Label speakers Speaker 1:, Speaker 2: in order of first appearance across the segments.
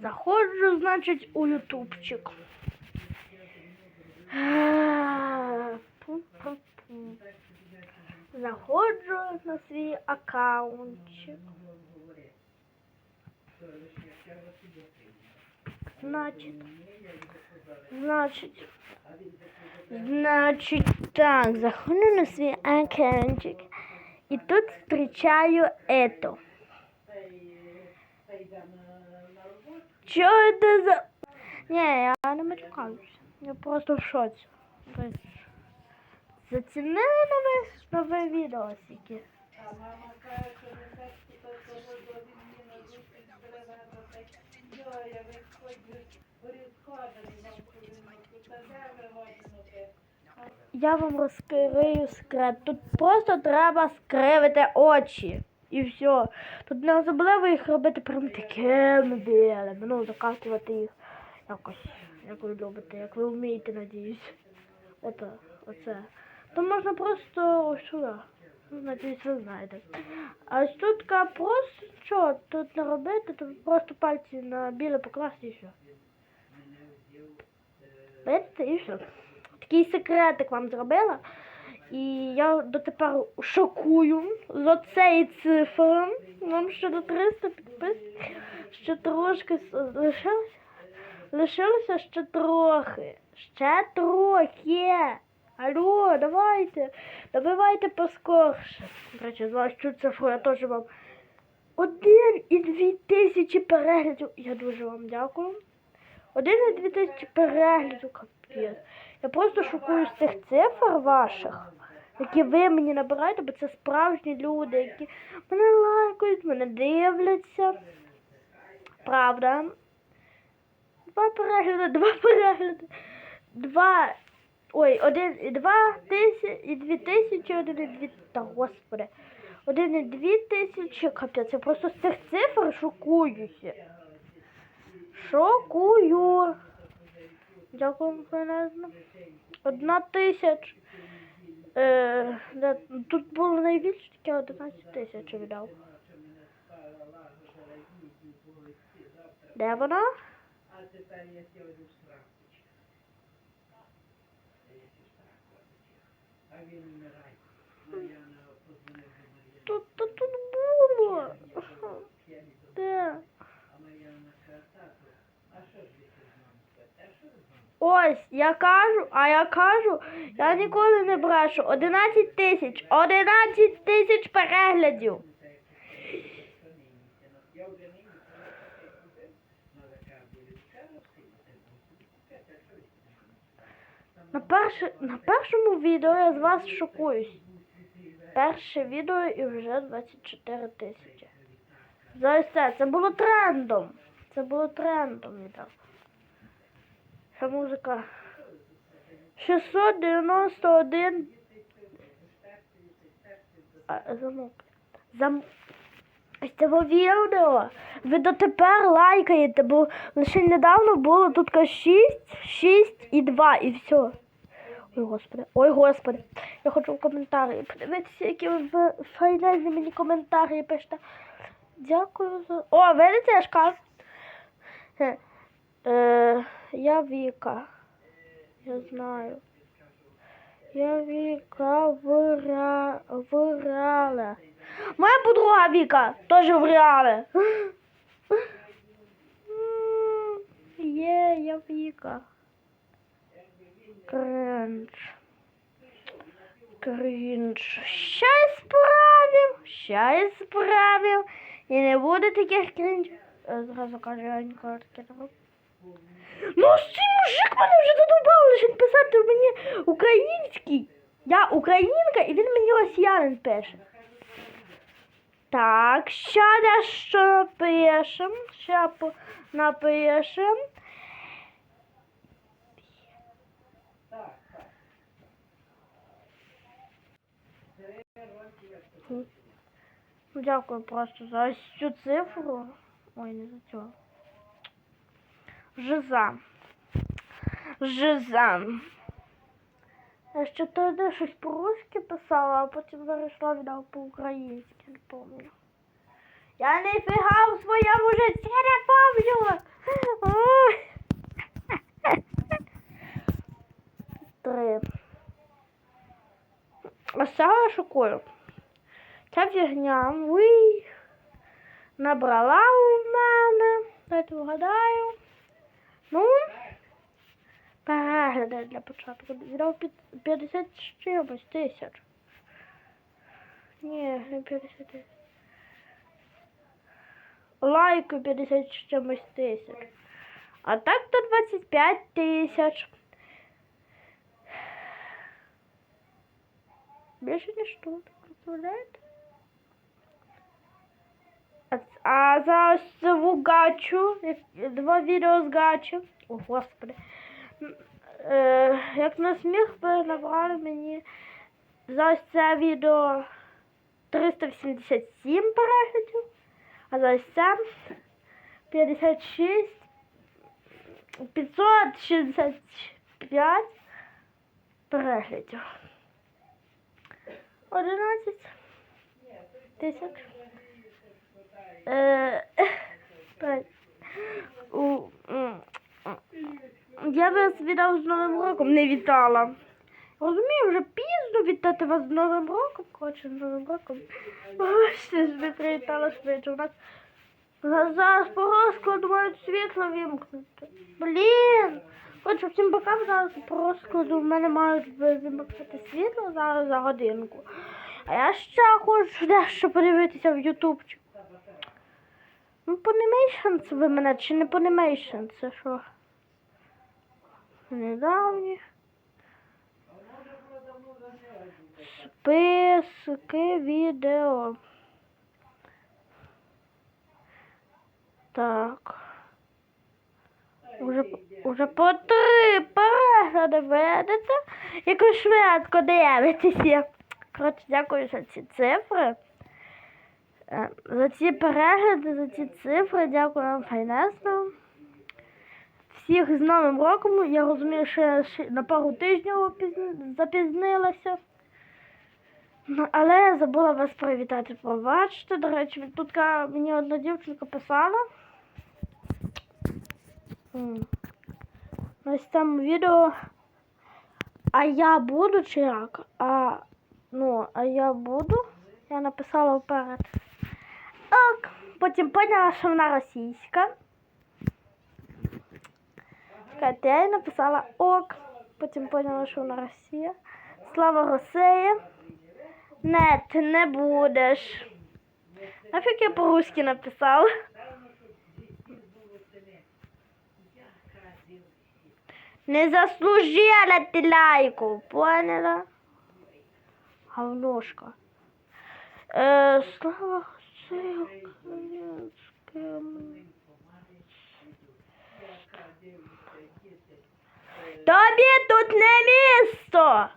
Speaker 1: Заходжу, значить, у ютубчик. Е, Пум-пум-пум. Заходжу на свій аккаунтчик. Значить, значить, значить, так, заходжу на свій аккаунтчик. І тут встречаю это. Що це за... Ні, я не матюкаюся. Я просто в шоці. Зацінили нове, нове відео. Я вам розкрию секрет. Тут просто треба скривити очі. І все. Тут не особливо їх робити прям такими білими. Ну, закатувати їх якось, як ви любите, як ви вмієте, надіюсь. Ото, оце. То можна просто ось сюди. Ну, Надіюсь, ви знаєте. А ось тут просто що тут не робити, тут просто пальці на біле покласти і все. Бачите, і все. Такий секретик вам зробила. І я дотепер шокую з оцеї цифри. Нам ще до 300 підписів. Ще трошки лишилося. Лишилося ще трохи. Ще трохи. Алло, давайте. Добивайте поскорше. Речі, з вас цю цифру я теж вам. Один і дві тисячі переглядів. Я дуже вам дякую. Один і дві тисячі переглядів, капець. Я просто шокую з тих цифр ваших, які ви мені набираєте, бо це справжні люди, які мене лайкають, мене дивляться. Правда. Два перегляди, два перегляди. Два. Ой, один і два тисячі, і дві тисячі, один і дві. Та господи. Один і дві тисячі, капець, я просто з цих цифр шокуюся. Шокую. Дякую, Фенезно. Одна тисяч. Е, де- тут було найбільше таке 11 тисяч віддав. Де вона? Тут, тут, тут було. Де? Ось, я кажу, а я кажу, я ніколи не брешу. 11 тисяч, 11 тисяч переглядів. На, перше, на першому відео я з вас шокуюсь. Перше відео і вже 24 тисячі. За це, це було трендом. Це було трендом відео. Ця музика. 691. А, замок. Зам... Ось це відео. Ви дотепер лайкаєте, бо лише недавно було тут 6, 6 і 2 і все. Ой, господи, ой, господи. Я хочу в коментарі подивитися, які ви файнезні мені коментарі пишете. Дякую за. О, видите, я ж. Хе. Е, я Віка. Я знаю. Я Віка в, ре... в реале. Моя подруга Віка теж в реале. Є, я Віка. Кринж. Кринж. Щас справив, щас справив. І не буде таких кринж. Е, Зразу каже, я ніколи таке не. Ну, цей мужик мене вже задовбав лише писати мені український. Я українка, і він мені росіянин пише. Так, ще дещо напишем. Ще напишем. Дякую просто за цю цифру. Ой, не за цю. Жиза. Жиза. Я ще тоді щось по-русски писала, а потім перейшла віддав по-українськи, не пам'ятаю. Я не фіга своєму житті не пам'ятаю. Три. А саме шукаю. Ця фігня уй, набрала у мене, гадаю. Ну, перегляди для початку. Під 50 з чимось тисяч. Ні, не 50 тисяч. Лайки 50 з чимось тисяч. А так то 25 тисяч. Більше ніж тут, представляєте? А, за ось цю гачу, два відео з гачі. О, господи. Е, як на сміх ви набрали мені за це відео 387 переглядів, а за ось це 56 565 переглядів. 11 тисяч. Е, Я вас вітав з Новим роком, не вітала. Розумію, вже пізно вітати вас з Новим роком. Коротше, з Новим роком. Бачите, ж не привітала швидше. У нас зараз по розкладу мають світло вимкнути. Блін! Хочу всім пока зараз по розкладу в мене мають ви- вимкнути світло зараз за годинку. А я ще хочу дещо подивитися в ютубчик. Ну, Понімейшн це ви мене чи не понімейшн? Це що? Недавні. Списки відео. Так. Уже, уже по три перегляди ведеться. Як ви швидко дивитеся. Коротше, дякую за ці цифри. Е, За ці перегляди, за ці цифри, дякую вам файнесно. Всіх з Новим роком. Я розумію, що я на пару тижнів запізнилася. Ну, але я забула вас привітати. Пробачте. До речі, тут мені одна дівчинка писала. Ось там відео. А я буду чи як? А, ну, а я буду. Я написала вперед. Ок. Потім поняла, що вона російська. Я їй написала ок. Потім поняла, що вона Росія. Слава Росії. Нет, не будеш. Нафіг я по-русски написала. Не заслужила ти лайку, поняла? Говношка. Е, слава Росії українським. Тобі тут не місто.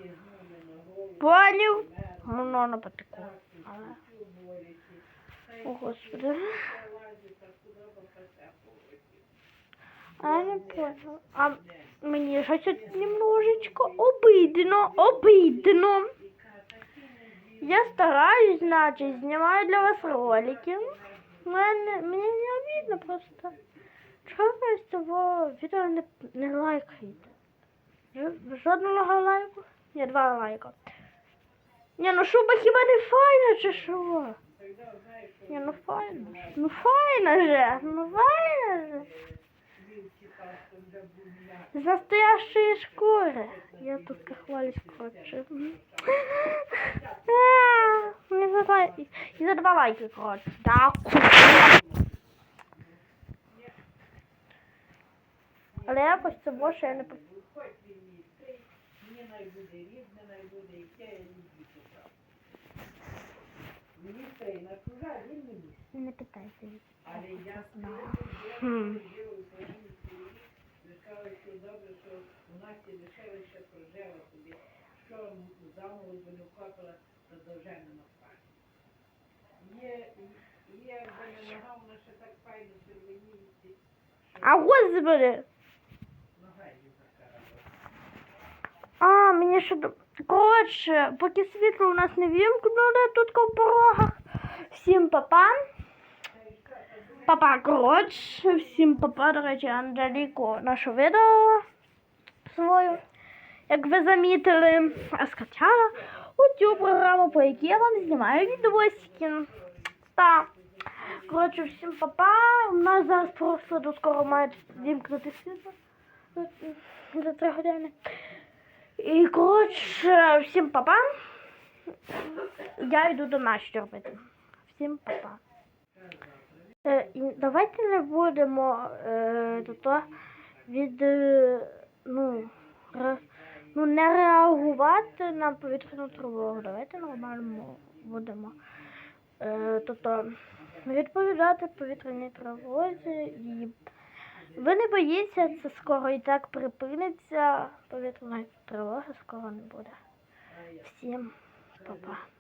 Speaker 1: Поняв? Ну, на потеку. О, Господи. А не понял. А мені щось немножечко обидно, обидно. Я стараюсь, значит, знімаю для вас ролики. Мене, мені не обидно просто. Чого ви з цього відео не, не лайкаєте? Жодного лайку? Ні, два лайка. Ні, ну шуба хіба не файна чи що? Ні, ну файна. Ну файна же, ну файна же. З настоящої шкури. Я тут хвалюсь, коротше. А, Не за два лайки, коротше. Дякую. Але якось це більше я не по- не питайте.
Speaker 2: Але я лишала, що добре, що у нас є дешевище прожила собі, що замову би не вкопила, то довжена на пані. Є, є, якби не нога, вона ще так файно червоніється,
Speaker 1: А господи!
Speaker 2: нога її така робить.
Speaker 1: А, мені ще до- коротше, поки світло у нас не вімкнули тут в порогах. Всім папа. Папа, коротше, всім папа, до речі, Анжеліку нашу видала свою. Як ви замітили, а скачала. оцю програму, по якій я вам знімаю відосики. Так. Коротше, всім папа. У нас зараз просто до скоро мають вімкнути світло. За три години. І коротше, всім папа. Я йду до Насті робити. Всім папа. Е, давайте не будемо до від е, ну, ре, ну, не реагувати на повітряну тривогу. Давайте нормально будемо. Тобто відповідати повітряній тривозі і ви не боїться, це скоро і так припиниться. Повітряної тривоги скоро не буде. Всім па-па.